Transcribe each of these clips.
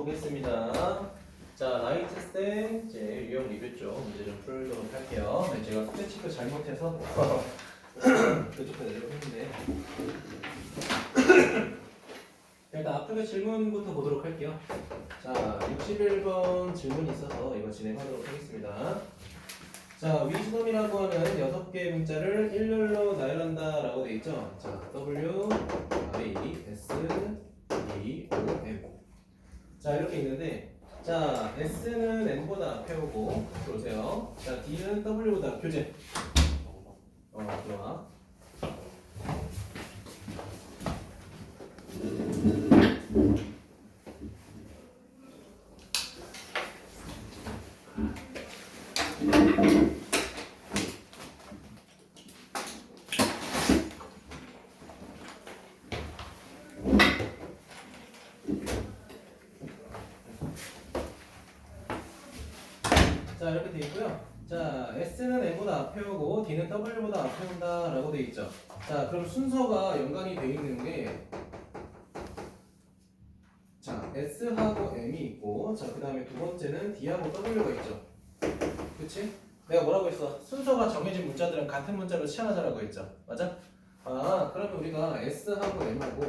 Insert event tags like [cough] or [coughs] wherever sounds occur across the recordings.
보겠습니다. 자, 라이트 쌤 이제 유형 리뷰 쪽 문제 좀 풀도록 할게요. 네, 제가 체크 잘못해서 [laughs] 교집해 내려고 했는데 일단 앞쪽에 질문부터 보도록 할게요. 자, 61번 질문이 있어서 이거 진행하도록 하겠습니다. 자, 위즈덤이라고 하는 6개의 문자를 일렬로 나열한다 라고 돼 있죠. 자, W, I, S, E, O, M. 자, 이렇게 있는데, 자, S는 N보다 앞에 오고, 들어오세요. 자, D는 W보다 교재. 어, 들어와. 자, 이렇게 돼 있고요. 자, S는 N보다 앞에 오고, D는 W보다 앞에 온다 라고 돼 있죠. 자, 그럼 순서가 연관이 돼 있는 게, 자, S하고 M이 있고, 자, 그 다음에 두 번째는 D하고 W가 있죠. 그치? 내가 뭐라고 했어? 순서가 정해진 문자들은 같은 문자로 치환하자라고 했죠. 맞아? 아, 그러면 우리가 S하고 M하고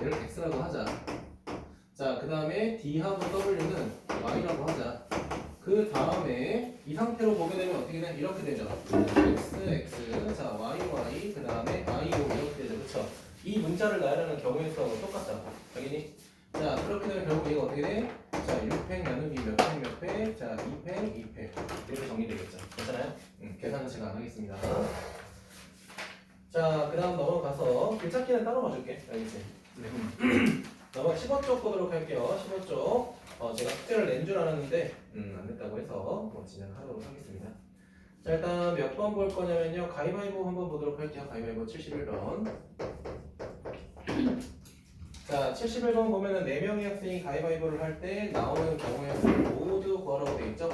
얘를 X라고 하자. 자, 그 다음에 D하고 W는 Y라고 하자. 그 다음에 이 상태로 보게 되면 어떻게 돼? 이렇게 되죠. X, X, 자, Y, Y, 그 다음에 I, O 이렇게 되죠. 그쵸? 이 문자를 나열하는 경우의 수하고 똑같다. 당연히. 자, 그렇게 되면 결국 얘가 어떻게 돼? 자, 6팩 나누기 몇 팩, 몇 팩, 자, 2팩, 2팩. 이렇게 정리되겠죠. 괜찮아요? 음, 계산은 제가 안 하겠습니다. 자, 그 다음 넘어가서 글찾기는 따로 봐줄게. 알겠지? [clears throat] 넘어 15쪽 보도록 할게요. 15쪽. 어, 제가 숙제를 낸 줄 알았는데, 음, 안 됐다고 해서 뭐 진행하도록 하겠습니다. 자, 일단 몇 번 볼 거냐면요. 가위바위보 한번 보도록 할게요. 가위바위보 71번. 자, 71번 보면은 4명의 학생이 가위바위보를 할 때 나오는 경우의 수를 모두 구하라고 돼 있죠?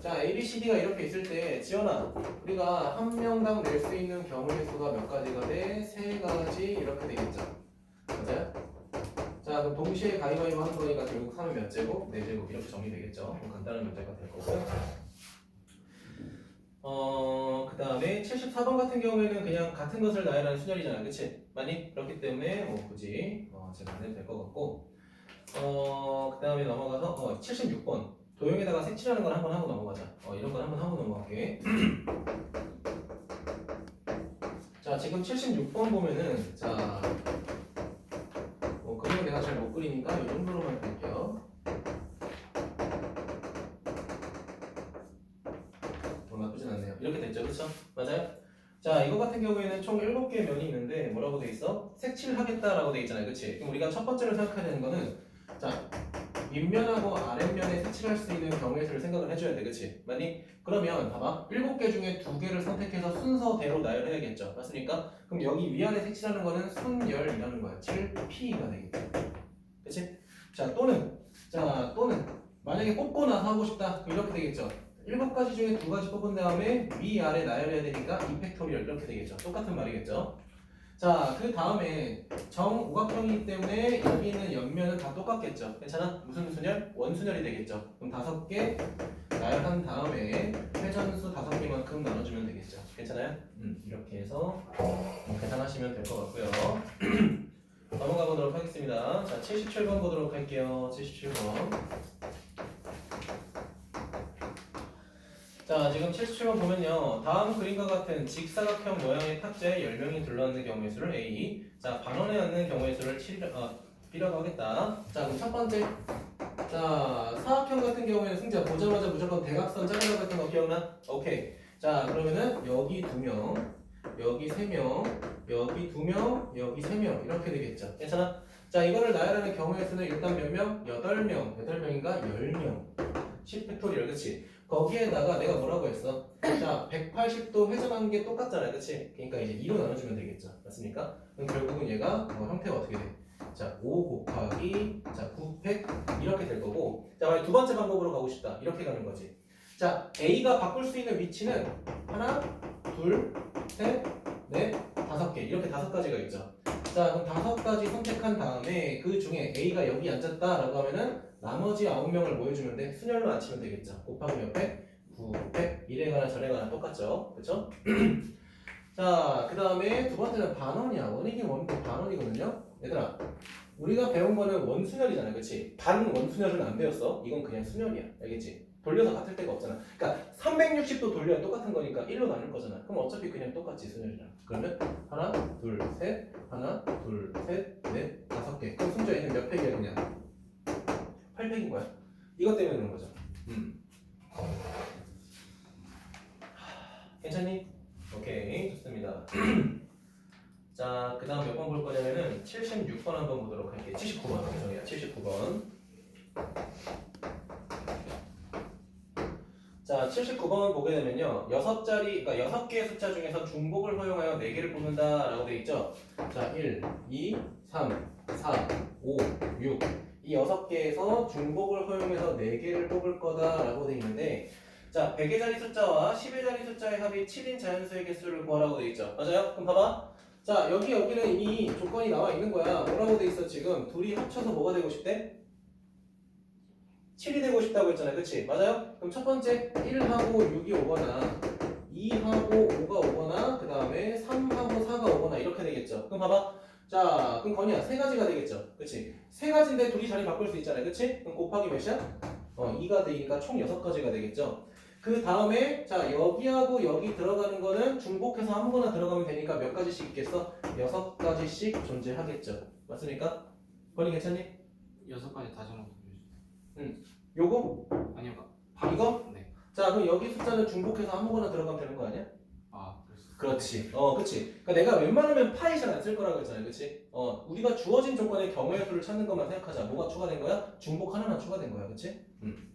자, A, B, C, D가 이렇게 있을 때, 지연아, 우리가 한 명당 낼 수 있는 경우의 수가 몇 가지가 돼? 세 가지 이렇게 되겠죠? 자, 그럼 동시에 가위바위보 하는 거니까 결국 3은 몇 제곱? 4제곱 이렇게 정리되겠죠? 그럼 간단한 문제가 될 거고요. 어, 그 다음에 74번 같은 경우에는 그냥 같은 것을 나열하는 순열이잖아. 그치? 많이? 그렇기 때문에 뭐 굳이 어, 제가 안 해도 될 것 같고 어, 그 다음에 넘어가서 어, 76번 도형에다가 색칠하는 걸 한번 하고 넘어가자. 어, 이런 걸 한번 하고 넘어갈게. [clears throat] 자, 지금 76번 보면은 자, 그렇죠? 맞아요? 자, 이거 같은 경우에는 총 7개의 면이 있는데 뭐라고 돼 있어? 색칠하겠다라고 돼 있잖아요, 그렇지? 그럼 우리가 첫 번째로 생각해야 되는 거는 자, 윗면하고 아랫면에 색칠할 수 있는 경우의 수를 생각을 해줘야 돼, 그렇지? 맞니? 그러면 봐봐, 7개 중에 2개를 선택해서 순서대로 나열해야겠죠, 맞습니까? 그럼 여기 위아래 색칠하는 거는 순열이라는 거야, 7P가 되겠죠, 그렇지? 자, 또는 자, 또는 만약에 뽑고 나서 하고 싶다, 이렇게 되겠죠. 일곱 가지 중에 두 가지 뽑은 다음에 위 아래 나열해야 되니까 이팩토리얼 이렇게 되겠죠. 똑같은 말이겠죠. 자, 그 다음에 정오각형이기 때문에 여기 있는 옆면은 다 똑같겠죠. 괜찮아? 무슨 순열? 원순열이 되겠죠. 그럼 다섯 개 나열한 다음에 회전수 다섯 개만큼 나눠주면 되겠죠. 괜찮아요? 음, 이렇게 해서 뭐 계산하시면 될 것 같고요. [clears throat] 넘어가 보도록 하겠습니다. 자, 77번 보도록 할게요. 77번. 자, 지금 77번 보면요. 다음 그림과 같은 직사각형 모양의 탁자에 10명이 둘러앉는 경우의 수를 A. 자, 반원에 앉는 경우의 수를 7, 어, B라고 하겠다. 자, 그럼 첫 번째. 자, 사각형 같은 경우에는 승자 보자마자 무조건 대각선 짜려고 했던 거 기억나? 오케이. 자, 그러면은 여기 2명, 여기 3명, 여기 2명, 여기 3명. 이렇게 되겠죠. 괜찮아? 자, 이거를 나열하는 경우의 수는 일단 몇 명? 8명. 8명인가? 10명. 10팩토리얼, 그치? 거기에다가 내가 뭐라고 했어? 자, 180도 회전하는 게 똑같잖아요, 그치? 그러니까 이제 2로 나눠주면 되겠죠. 맞습니까? 그럼 결국은 얘가 뭐 형태가 어떻게 돼? 자, 5 곱하기 자, 9팩 이렇게 될 거고 자, 만약 두 번째 방법으로 가고 싶다. 이렇게 가는 거지. 자, A가 바꿀 수 있는 위치는 하나, 둘, 셋, 넷, 다섯 개 이렇게 다섯 가지가 있죠. 자 그럼 다섯 가지 선택한 다음에 그 중에 A가 여기 앉았다라고 하면은 나머지 아홉 명을 뭐 해주면 돼? 순열로 맞추면 되겠죠. 곱하기 몇 팩? 9팩. 이래 가나 저래 가나 똑같죠. 그쵸? [clears throat] 자, 그 다음에 두 번째는 반원이야. 원이긴 원이고 반원이거든요. 얘들아, 우리가 배운 거는 원순열이잖아. 그치? 반 원순열은 안 배웠어. 이건 그냥 순열이야. 알겠지? 돌려서 같을 데가 없잖아. 그러니까 360도 돌려야 똑같은 거니까 1로 나눌 거잖아. 그럼 어차피 그냥 똑같이 순열이잖아. 그러면 하나, 둘, 셋, 하나, 둘, 셋, 넷, 다섯 개. 그럼 순자 얘는 몇 팩이야 그냥? 8팩인 거야. 이것 때문에 그런 거죠. 음. 괜찮니? 오케이 좋습니다. [clears throat] 자, 그 다음 몇 번 볼 거냐면은 76번 한번 보도록 할게요. 79번 죄송해요. 79번. 자, 79번 보게 되면요. 6자리, 그러니까 6개의 숫자 중에서 중복을 허용하여 4개를 뽑는다라고 되어 있죠. 자, 1, 2, 3, 4, 5, 6. 이 6개에서 중복을 허용해서 4개를 뽑을 거다라고 되어 있는데 자, 100의 자리 숫자와 10의 자리 숫자의 합이 7인 자연수의 개수를 구하라고 되어 있죠. 맞아요? 그럼 봐봐. 자, 여기 여기는 이미 조건이 나와 있는 거야. 뭐라고 돼 있어 지금? 둘이 합쳐서 뭐가 되고 싶대? 7이 되고 싶다고 했잖아요. 그치? 맞아요? 그럼 첫 번째 1하고 6이 오거나 2하고 5가 오거나 그 다음에 3하고 4가 오거나 이렇게 되겠죠. 그럼 봐봐. 자, 그럼 건이야 세 가지가 되겠죠. 그치? 세 가지인데 둘이 자리 바꿀 수 있잖아요. 그치? 그럼 곱하기 몇이야? 어, 2가 되니까 총 6가지가 되겠죠. 그 다음에 자 여기하고 여기 들어가는 거는 중복해서 아무거나 들어가면 되니까 몇 가지씩 있겠어? 여섯 가지씩 존재하겠죠. 맞습니까? 건이 괜찮니? 여섯 가지 다 적어서 보여주세요. 요거? 아니요. 이거? 네. 자 그럼 여기 숫자는 중복해서 아무거나 들어가면 되는 거 아니야? 아, 그렇지. 어, 그렇지. 그러니까 내가 웬만하면 파이 잘 안 쓸 거라고 했잖아요. 그렇지? 어, 우리가 주어진 조건의 경우의 수를 찾는 것만 생각하자. 뭐가 추가된 거야? 중복 하나만 추가된 거야. 그렇지? 음.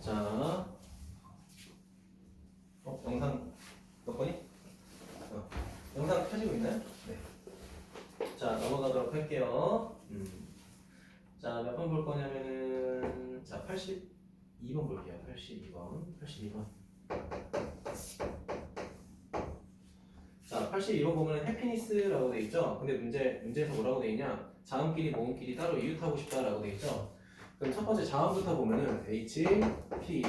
자. 어, 영상 몇 번이? 어, 영상 켜지고 있나요? 네. 자, 넘어가도록 할게요. 음. 자, 몇 번 볼 거냐면은 자, 82번 볼게요. 82번. 82번. 자, 82번 보면 해피니스라고 돼 있죠. 근데 문제 문제에서 뭐라고 돼 있냐? 자음끼리 모음끼리 따로 이웃하고 싶다라고 돼 있죠. 그럼 첫 번째 자음부터 보면은 H, P,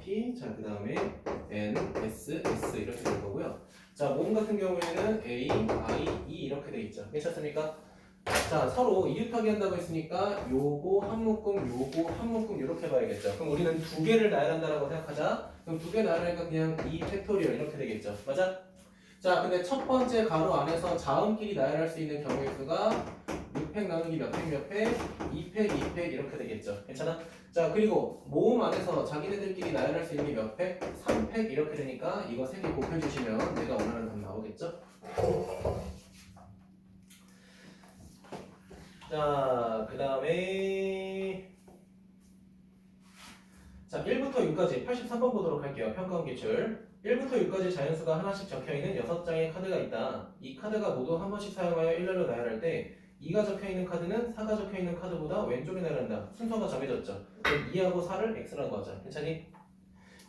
P, 자 그 다음에 N, S, S 이렇게 될 거고요. 자 모음 같은 경우에는 A, I, E 이렇게 돼 있죠. 괜찮습니까? 자 서로 이웃하게 한다고 했으니까 요거 한 묶음, 요거 한 묶음 이렇게 봐야겠죠. 그럼 우리는 두 개를 나열한다라고 생각하자. 그럼 두 개 나열하니까 그냥 이 팩토리얼 이렇게 되겠죠. 맞아? 자, 근데 첫 번째 가로 안에서 자음끼리 나열할 수 있는 경우의 수가 6팩 나누기 몇 팩 몇 팩, 2팩, 2팩 이렇게 되겠죠. 괜찮아? 자, 그리고 모음 안에서 자기네들끼리 나열할 수 있는 게 몇 팩? 3팩 이렇게 되니까 이거 세개 곱해주시면 내가 원하는 답 나오겠죠? 자, 그 다음에 자, 1부터 6까지 83번 보도록 할게요. 평가원 기출. 1부터 6까지 자연수가 하나씩 적혀있는 6장의 카드가 있다. 이 카드가 모두 한 번씩 사용하여 일렬로 나열할 때 2가 적혀있는 카드는 4가 적혀있는 카드보다 왼쪽에 나열한다. 순서가 정해졌죠. 그럼 2하고 4를 X라고 하자. 괜찮니?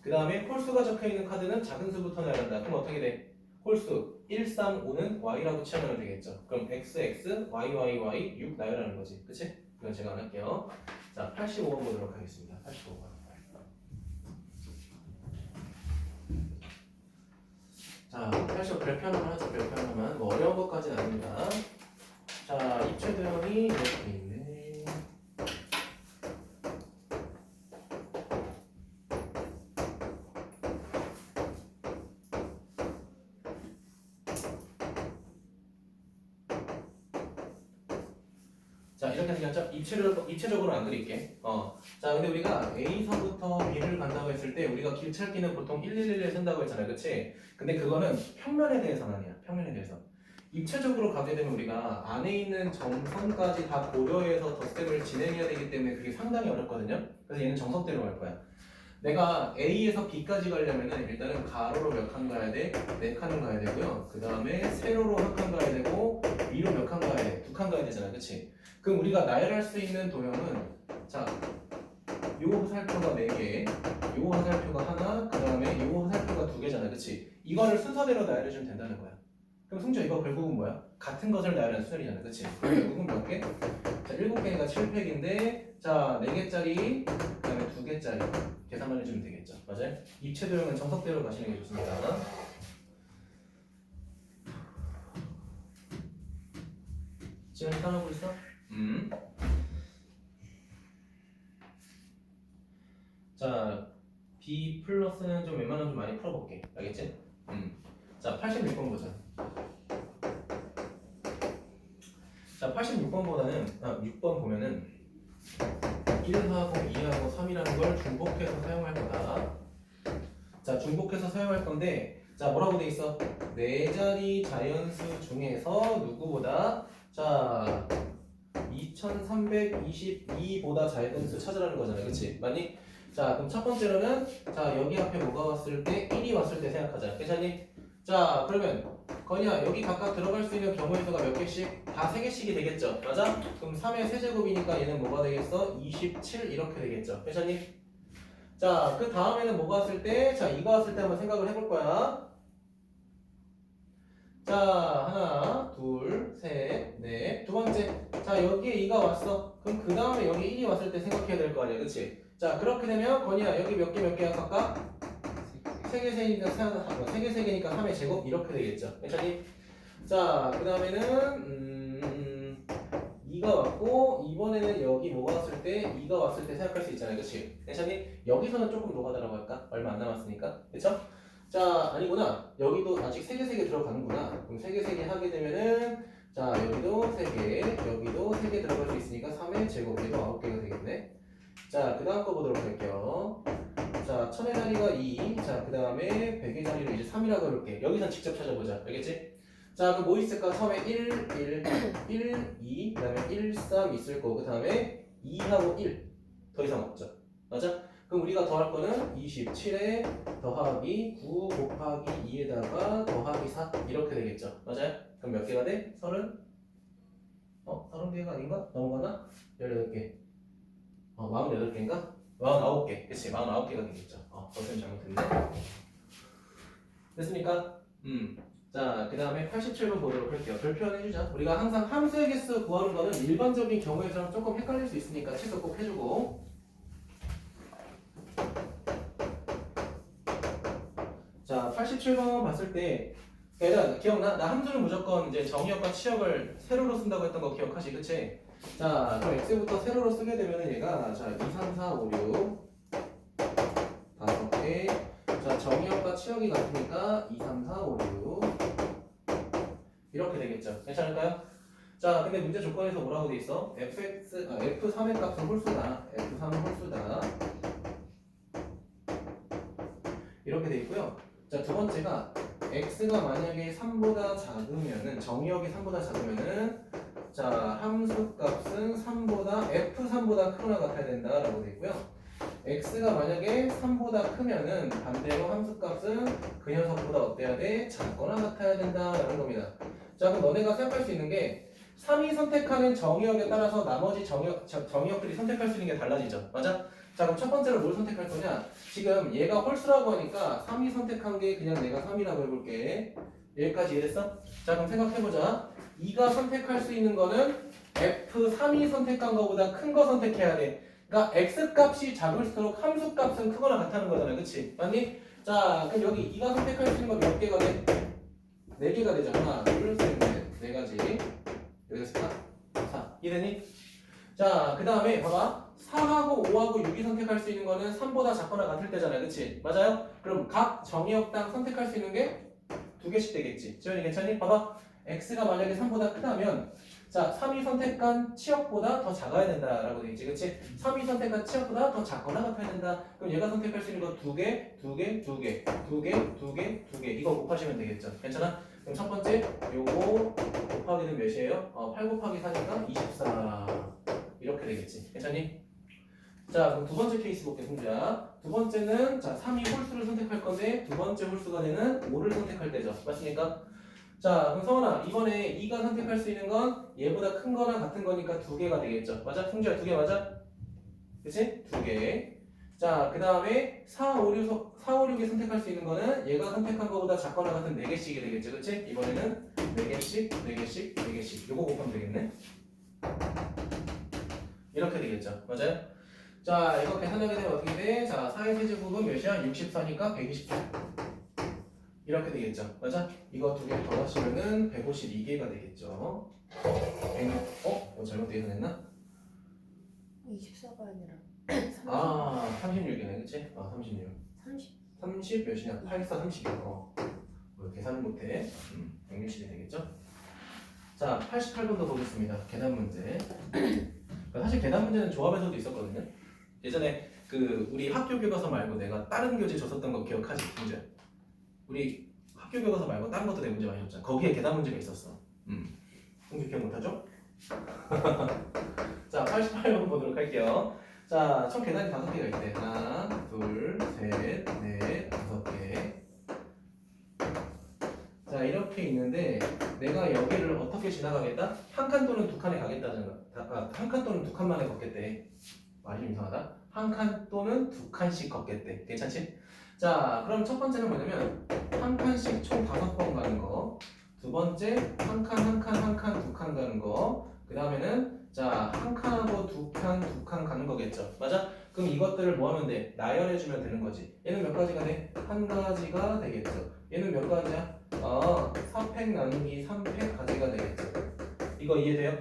그 다음에 홀수가 적혀있는 카드는 작은 수부터 나열한다. 그럼 어떻게 돼? 홀수 1, 3, 5는 Y라고 치하면 되겠죠. 그럼 X, X, Y, Y, Y, 6 나열하는 거지. 그치? 이건 제가 안 할게요. 자, 85번 보도록 하겠습니다. 85번. 자, 85 별표 하나만. 별표 하나만. 뭐 어려운 것까지는 아닙니다. 자, 입체 도형이 이렇게 있네. 자, 이렇게 생겼죠? 입체적, 입체적으로 안 그릴게. 어. 자, 근데 우리가 A서부터 B를 간다고 했을 때 우리가 길찾기는 보통 111을 쓴다고 했잖아요. 그치? 근데 그거는 평면에 대해서는 아니야. 평면에 대해서. 입체적으로 가게 되면 우리가 안에 있는 정선까지 다 고려해서 덧셈을 진행해야 되기 때문에 그게 상당히 어렵거든요. 그래서 얘는 정석대로 갈 거야. 내가 A에서 B까지 가려면 은 일단은 가로로 몇 칸 가야 돼? 네 칸을 가야 되고요. 그 다음에 세로로 한 칸 가야 되고 위로 몇 칸 가야 돼? 두 칸 가야 되잖아. 그치? 그럼 우리가 나열할 수 있는 도형은 자, 요 화살표가 4개, 요 화살표가 하나, 그 다음에 요 화살표가 두 개잖아. 그치? 이거를 순서대로 나열해주면 된다는 거야. 그럼 승주 이거 결국은 뭐야? 같은 것을 나열한 수열이잖아, 그치? 결국은 몇 개? 자, 7개가 7팩인데, 자, 4개짜리, 그 다음에 2개짜리. 계산만 해주면 되겠죠. 맞아요? 입체 도형은 정석대로 가시는 게 좋습니다. 지금 따라하고 있어? 음. 자, B 플러스는 좀 웬만하면 좀 많이 풀어볼게. 알겠지? 음. 자, 86번 보자. 자, 86번보다는 아, 6번 보면은 1하고 2하고 3이라는 걸 중복해서 사용할 거다. 자, 중복해서 사용할 건데 자, 뭐라고 돼 있어? 네 자리 자연수 중에서 누구보다 자 2322보다 작은 수 찾으라는 거잖아. 그치? 맞니? 자, 그럼 첫 번째로는 자, 여기 앞에 뭐가 왔을 때 1이 왔을 때 생각하자. 괜찮니? 자, 그러면 건이야 여기 각각 들어갈 수 있는 경우의 수가 몇 개씩? 다 3개씩이 되겠죠. 맞아? 그럼 3의 세제곱이니까 얘는 뭐가 되겠어? 27 이렇게 되겠죠. 괜찮니? 자, 그 다음에는 뭐가 왔을 때? 자, 이거 왔을 때 한번 생각을 해볼 거야. 자, 하나, 둘, 셋, 넷. 두 번째. 자, 여기에 2가 왔어. 그럼 그 다음에 여기 1이 왔을 때 생각해야 될 거 아니야. 그치? 자, 그렇게 되면 건이야 여기 몇 개 몇 개야 각각? 세개 세니까 세개 세 개니까 3의 제곱 이렇게 되겠죠. 괜찮니? 자, 그 다음에는 음, 2가 왔고 이번에는 여기 뭐가 왔을 때 2가 왔을 때 생각할 수 있잖아요. 그렇지? 괜찮니? 여기서는 조금 노가다라고 할까? 얼마 안 남았으니까. 그렇죠? 자, 아니구나. 여기도 아직 세개세개 들어가는구나. 그럼 세개 세 개 하게 되면은 자, 여기도 세 개, 여기도 세 개 들어갈 수 있으니까 3의 제곱 얘도 9개가 되겠네. 자, 그 다음 거 보도록 할게요. 자, 천의 자리가 2. 자, 그 다음에 100의 자리를 이제 3이라고 해볼게. 여기선 직접 찾아보자. 알겠지? 자, 그럼 뭐 있을까? 처음에 1, 1, 1, 2, 그 다음에 1, 3 있을 거고, 그 다음에 2하고 1. 더 이상 없죠. 맞아? 그럼 우리가 더할 거는 27에 더하기 9 곱하기 2에다가 더하기 4. 이렇게 되겠죠. 맞아요? 그럼 몇 개가 돼? 30? 어? 30개가 아닌가? 넘어가나? 18개. 어, 48개인가? 49개. 그치, 49개가 되겠죠. 어, 버튼 잘못했네. 됐습니까? 음. 자, 그 다음에 87번 보도록 할게요. 별표현 해주자. 우리가 항상 함수의 개수 구하는 거는 일반적인 경우에서는 조금 헷갈릴 수 있으니까 체크 꼭 해주고. 자, 87번 봤을 때, 얘들아, 기억나? 나 함수는 무조건 이제 정의역과 치역을 세로로 쓴다고 했던 거 기억하시, 그치? 자, 그럼 x부터 세로로 쓰게 되면은 얘가 자 2, 3, 4, 5, 6 다섯 개. 자 정의역과 치역이 같으니까 2, 3, 4, 5, 6 이렇게 되겠죠. 괜찮을까요? 자, 근데 문제 조건에서 뭐라고 돼 있어? fx 아, f3의 값은 홀수다. f3은 홀수다. 이렇게 돼 있고요. 자, 두 번째가 x가 만약에 3보다 작으면은 정의역이 3보다 작으면은 자, 함수 값은 3보다 f3보다 크거나 같아야 된다라고 돼 있고요. x가 만약에 3보다 크면은 반대로 함수 값은 그 녀석보다 어때야 돼? 작거나 같아야 된다라는 겁니다. 자, 그럼 너네가 생각할 수 있는 게 3이 선택하는 정의역에 따라서 나머지 정의역, 저- 정의역들이 선택할 수 있는 게 달라지죠. 맞아? 자, 그럼 첫 번째로 뭘 선택할 거냐? 지금 얘가 홀수라고 하니까 3이 선택한 게 그냥 내가 3이라고 해볼게. 여기까지 이해됐어? 자, 그럼 생각해보자. 2가 선택할 수 있는 거는 F3이 선택한 거보다 큰 거 선택해야 돼. 그러니까 x 값이 작을수록 함수 값은 크거나 같다는 거잖아. 그치? 맞니? 자, 그럼 여기 2가 선택할 수 있는 거 몇 개가 돼? 4개가 되잖아. 하나, 둘, 셋, 넷. 네 가지. 여기서 4. 4. 이해되니? 자, 그 다음에 봐봐. 4하고 5하고 6이 선택할 수 있는 거는 3보다 작거나 같을 때잖아. 그치? 맞아요? 그럼 각 정의역당 선택할 수 있는 게 두 개씩 되겠지. 지원이 괜찮니? 봐봐. X가 만약에 3보다 크다면 자, 3이 선택한 치역보다 더 작아야 된다라고 돼 있지. 그치? 3이 선택한 치역보다 더 작거나 같아야 된다. 그럼 얘가 선택할 수 있는 거두 개, 두 개, 두 개, 두 개, 두 개, 두 개. 이거 곱하시면 되겠죠. 괜찮아? 그럼 첫 번째 요거 곱하기는 몇이에요? 어, 8 곱하기 4니까 24. 이렇게 되겠지. 괜찮니? 자, 그럼 두 번째 케이스 볼게, 승주야. 두 번째는 자, 3이 홀수를 선택할 건데 두 번째 홀수가 되는 5를 선택할 때죠. 맞습니까? 자, 그럼 성원아, 이번에 2가 선택할 수 있는 건 얘보다 큰 거나 같은 거니까 두 개가 되겠죠. 맞아? 승주야, 두 개 맞아? 그치? 두 개. 자, 그 다음에 4, 5, 6, 4, 5, 6이 선택할 수 있는 거는 얘가 선택한 거보다 작거나 같은 4개씩이 되겠죠. 그치? 이번에는 4개씩, 4개씩, 4개씩. 요거 곱하면 되겠네. 이렇게 되겠죠. 맞아요? 자, 이거 계산하게 되면 어떻게 돼? 자, 4의 세제곱은 몇이야? 64니까 128. 이렇게 되겠죠. 맞아? 이거 두 개 더하시면은 152개가 되겠죠. 100, 어? 이거 잘못 계산했나? 24가 아니라 [coughs] 30. 아, 36이네, 그치? 아, 36. 30. 30 몇이냐? 84, 30이요. 어. 뭐 계산을 못해. 음, 160이 되겠죠? 자, 88번도 보겠습니다. 계산 문제. 그러니까 사실 계산 문제는 조합에서도 있었거든요. 예전에 그 우리 학교 교과서 말고 내가 다른 교재 줬었던 거 기억하지? 문제. 우리 학교 교과서 말고 다른 것도 내 문제 많이 줬잖아. 거기에 계산 문제가 있었어. 음. 공주 기억 못하죠? [laughs] 자, 88번 보도록 할게요. 자, 총 계단이 다섯 개가 있대. 하나, 둘, 셋, 넷, 다섯 개. 자, 이렇게 있는데 내가 여기를 어떻게 지나가겠다? 한 칸 또는 두 칸에 가겠다는 거. 아, 한칸 또는 두 칸만에 걷겠대. 말이 좀 이상하다. 한 칸 또는 두 칸씩 걷겠대. 괜찮지? 자, 그럼 첫 번째는 뭐냐면 한 칸씩 총 다섯 번 가는 거. 두 번째 한 칸, 한 칸, 한 칸, 두 칸 가는 거. 그 다음에는 자, 한 칸하고 두 칸, 두 칸 가는 거겠죠. 맞아? 그럼 이것들을 뭐 하면 돼? 나열해주면 되는 거지. 얘는 몇 가지가 돼? 한 가지가 되겠죠. 얘는 몇 가지야? 아, 4팩 나누기 3팩 가지가 되겠죠. 이거 이해돼요?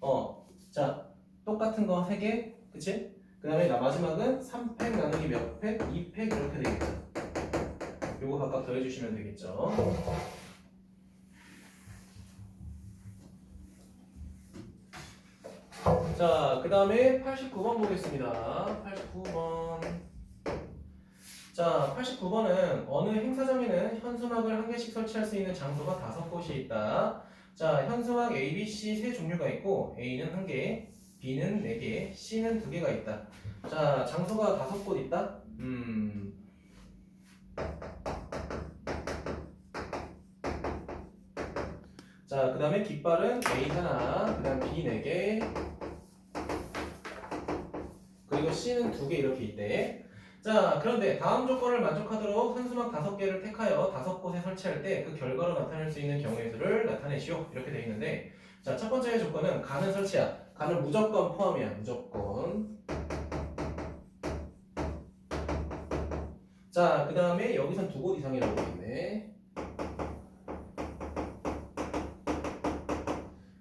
어. 자, 똑같은 거 3개. 그치? 그 다음에 나 마지막은 3팩 나누기 몇 팩? 2팩 이렇게 되겠죠. 요거 각각 더해주시면 되겠죠. 자, 그 다음에 89번 보겠습니다. 89번. 자, 89번은 어느 행사장에는 현수막을 한 개씩 설치할 수 있는 장소가 다섯 곳이 있다. 자, 현수막 A, B, C 세 종류가 있고 A는 한 개, B는 네 개, C는 두 개가 있다. 자, 장소가 다섯 곳 있다. 음. 자, 그 다음에 깃발은 A 하나, 그 다음 B 네 개, 그리고 C는 두개 이렇게 있대. 자, 그런데 다음 조건을 만족하도록 현수막 다섯 개를 택하여 다섯 곳에 설치할 때 그 결과로 나타낼 수 있는 경우의 수를 나타내시오. 이렇게 되어 있는데, 자, 첫 번째 조건은 가는 설치야. 가는 무조건 포함이야. 무조건. 자, 그 다음에 여기선 두 곳 이상이라고 있네.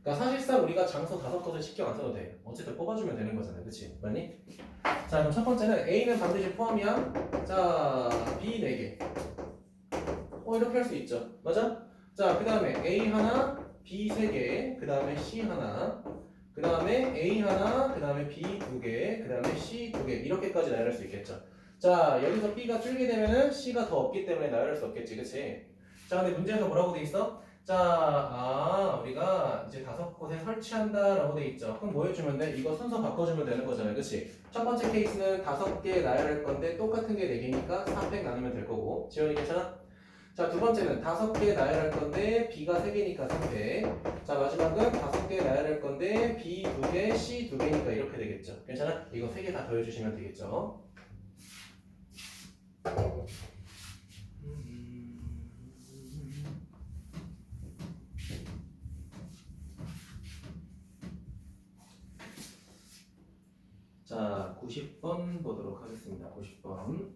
그러니까 사실상 우리가 장소 다섯 곳을 신경 안 써도 돼. 어쨌든 뽑아주면 되는 거잖아. 그치? 맞니? 자, 그럼 첫 번째는 A는 반드시 포함이야. 자, B 4개. 어, 이렇게 할 수 있죠. 맞아? 자, 그 다음에 A 하나, B 3개, 그 다음에 C 하나, 그 다음에 A 하나, 그 다음에 B 2개, 그 다음에 C 2개. 이렇게까지 나열할 수 있겠죠. 자, 여기서 B가 줄게 되면은 C가 더 없기 때문에 나열할 수 없겠지. 그치? 자, 근데 문제에서 뭐라고 돼 있어? 자, 아, 우리가 이제 다섯 곳에 설치한다 라고 돼 있죠. 그럼 뭐 해주면 돼? 이거 순서 바꿔주면 되는 거잖아요. 그치? 첫 번째 케이스는 다섯 개 나열할 건데 똑같은 게네 개니까 4팩 나누면 될 거고. 지원이 괜찮아? 자, 두 번째는 다섯 개 나열할 건데 B가 세 개니까 3팩. 자, 마지막은 다섯 개 나열할 건데 B 두 개, C 두 개니까 이렇게 되겠죠. 괜찮아? 이거 세 개 다 더해 주시면 되겠죠. 자, 90번 보도록 하겠습니다. 90번.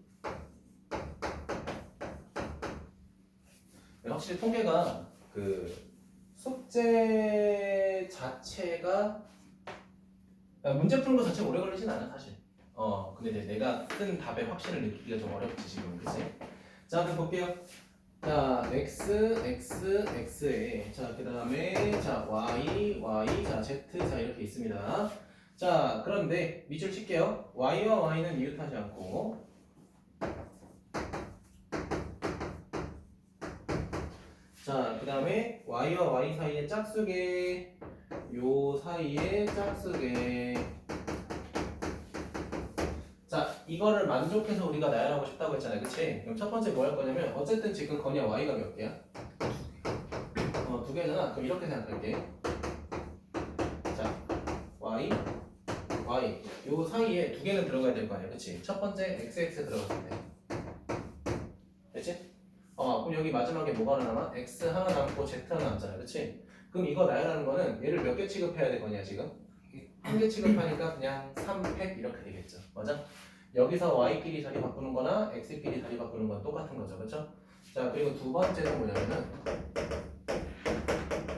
네, 확실히 통계가 그 숙제 자체가 아, 문제 푸는 거 자체가 오래 걸리진 않아 사실. 어, 근데 이제 내가 쓴 답의 확신을 느끼기가 좀 어렵지 지금, 그치? 자, 그럼 볼게요. 자, x, x, x에 자, 그 다음에 자, y, y, 자, z, 자 이렇게 있습니다. 자, 그런데 밑줄 칠게요. y와 y는 이웃하지 않고 자, 그 다음에 y와 y 사이의 짝수계 요 사이의 짝수계 자, 이거를 만족해서 우리가 나열하고 싶다고 했잖아요. 그치? 그럼 첫 번째 뭐 할 거냐면 어쨌든 지금 건이야 y가 몇 개야? 어, 두 개잖아. 그럼 이렇게 생각할게. 자, y y 요 사이에 두 개는 들어가야 될 거 아니야, 그렇지? 첫 번째 XX 들어갔을 때, 여기 마지막에 뭐가 하나 남아? X 하나 남고 Z 하나 남잖아, 그렇지? 그럼 이거 나열하는 거는 얘를 몇 개 취급해야 될 거냐 지금? 한 개 취급하니까 그냥 3팩 이렇게 되겠죠, 맞아? 여기서 y끼리 자리 바꾸는 거나 x끼리 자리 바꾸는 건 똑같은 거죠, 그렇죠? 자 그리고 두 번째는 뭐냐면은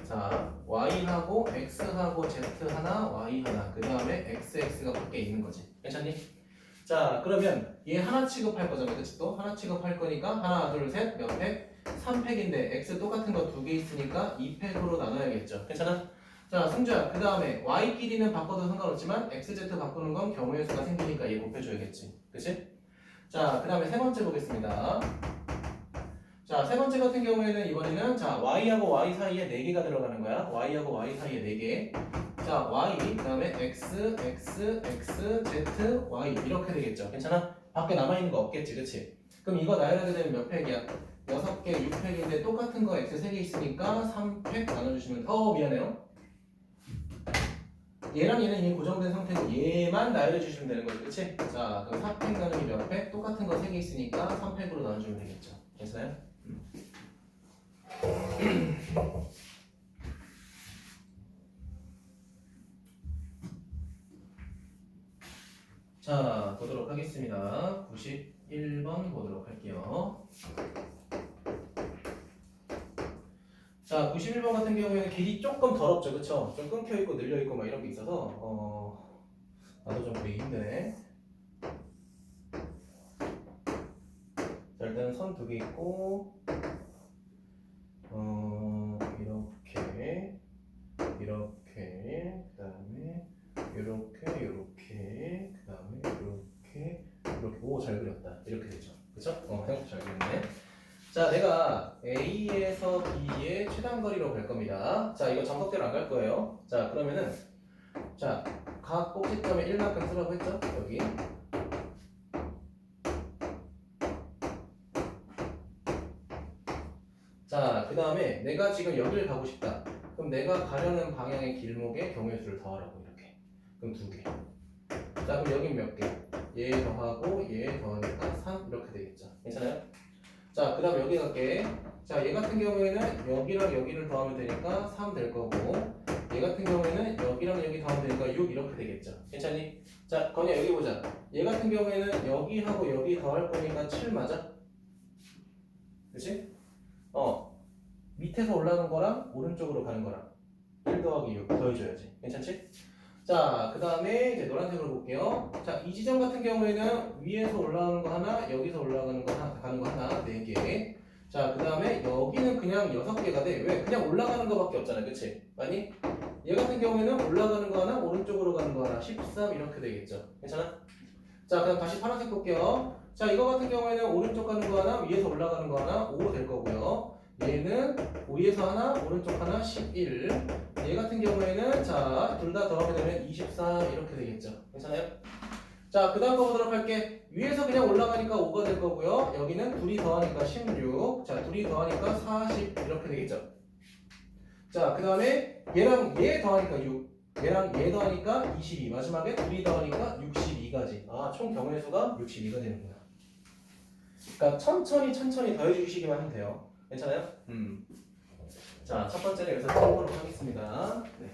자 y하고 x하고 z 하나 y 하나 그 다음에 xx가 밖에 있는 거지 괜찮니? 자 그러면 얘 하나 취급할 거잖아 그치 또 하나 취급할 거니까 하나 둘 셋 몇 팩? 3팩인데 x 똑같은 거 두 개 있으니까 2팩으로 나눠야겠죠 괜찮아? 자 승주야 그 다음에 y끼리는 바꿔도 상관없지만 xz 바꾸는 건 경우의 수가 생기니까 얘 곱해줘야겠지 그치? 자 그 다음에 세 번째 보겠습니다 자, 세 번째 같은 경우에는 이번에는 자, y하고 y 사이에 4개가 들어가는 거야. y하고 y 사이에 4개. 자, y 그 다음에 x, x, x, z, y 이렇게 되겠죠. 괜찮아? 밖에 남아 있는 거 없겠지. 그렇지? 그럼 이거 나열하게 되면 몇 팩이야? 6개, 6팩인데 똑같은 거 x 3개 있으니까 3팩 나눠 주시면 어, 미안해요. 얘랑 얘는 이미 고정된 상태고 얘만 나열해 주시면 되는 거지. 그렇지? 자, 그럼 4팩 나누기 몇 팩? 똑같은 거 3개 있으니까 3팩으로 나눠 주면 되겠죠. 괜찮아요? 자, 보도록 하겠습니다. 91번 보도록 할게요. 자, 91번 같은 경우에는 길이 조금 더럽죠, 그쵸? 좀 끊겨있고 늘려있고 막 이런 게 있어서, 어, 나도 좀 보기 힘드네. 자, 일단 선두 개 있고, 어, 이렇게, 이렇게, 그 다음에, 이렇게, 이렇게, 그 다음에, 이렇게, 이렇게. 오, 잘 그렸다. 이렇게 되죠. 그쵸? 어, 생각보다 잘 그렸네. 자, 내가 A에서 B의 최단 거리로 갈 겁니다. 자, 이거 정석대로 안 갈 거예요. 자, 그러면은, 자, 각 꼭지점에 1만큼 쓰라고 했죠? 여기. 자, 그 다음에 내가 지금 여기를 가고 싶다. 그럼 내가 가려는 방향의 길목에 경우의 수를 더하라고 이렇게. 그럼 두 개. 자, 그럼 여긴 몇 개? 얘 더하고 얘 더하니까 3 이렇게 되겠죠. 괜찮아요? 자, 그 다음 여기 갈게. 자, 얘 같은 경우에는 여기랑 여기를 더하면 되니까 3 될 거고 얘 같은 경우에는 여기랑 여기 더하면 되니까 6 이렇게 되겠죠. 괜찮니? 자, 건이야 여기 보자. 얘 같은 경우에는 여기하고 여기 더할 거니까 7 맞아? 그치? 어 밑에서 올라가는 거랑 오른쪽으로 가는 거랑 1 더하기 6 더해줘야지. 괜찮지? 자 그 다음에 이제 노란색으로 볼게요. 자 이 지점 같은 경우에는 위에서 올라가는 거 하나 여기서 올라가는 거 하나 가는 거 하나 4개자 그 다음에 여기는 그냥 6개가 돼 왜? 그냥 올라가는 거밖에 없잖아 그치? 맞니? 얘 같은 경우에는 올라가는 거 하나 오른쪽으로 가는 거 하나 13 이렇게 되겠죠. 괜찮아? 자 그럼 다시 파란색 볼게요. 자 이거 같은 경우에는 오른쪽 가는 거 하나 위에서 올라가는 거 하나 5될 거고요. 얘는 위에서 하나 오른쪽 하나 11 얘 같은 경우에는 자 둘 다 더하게 되면 24 이렇게 되겠죠. 괜찮아요? 자 그 다음 거 보도록 할게. 위에서 그냥 올라가니까 5가 될 거고요. 여기는 둘이 더하니까 16 자 둘이 더하니까 40 이렇게 되겠죠. 자 그 다음에 얘랑 얘 더하니까 6 얘랑 얘 더하니까 22 마지막에 둘이 더하니까 62가지. 아 총 경우의 수가 62가 되는구나. 그러니까 천천히 천천히 더해 주시기만 하면 돼요. 괜찮아요? 음. 자, 첫 번째는 여기서 참고로 하겠습니다. 네.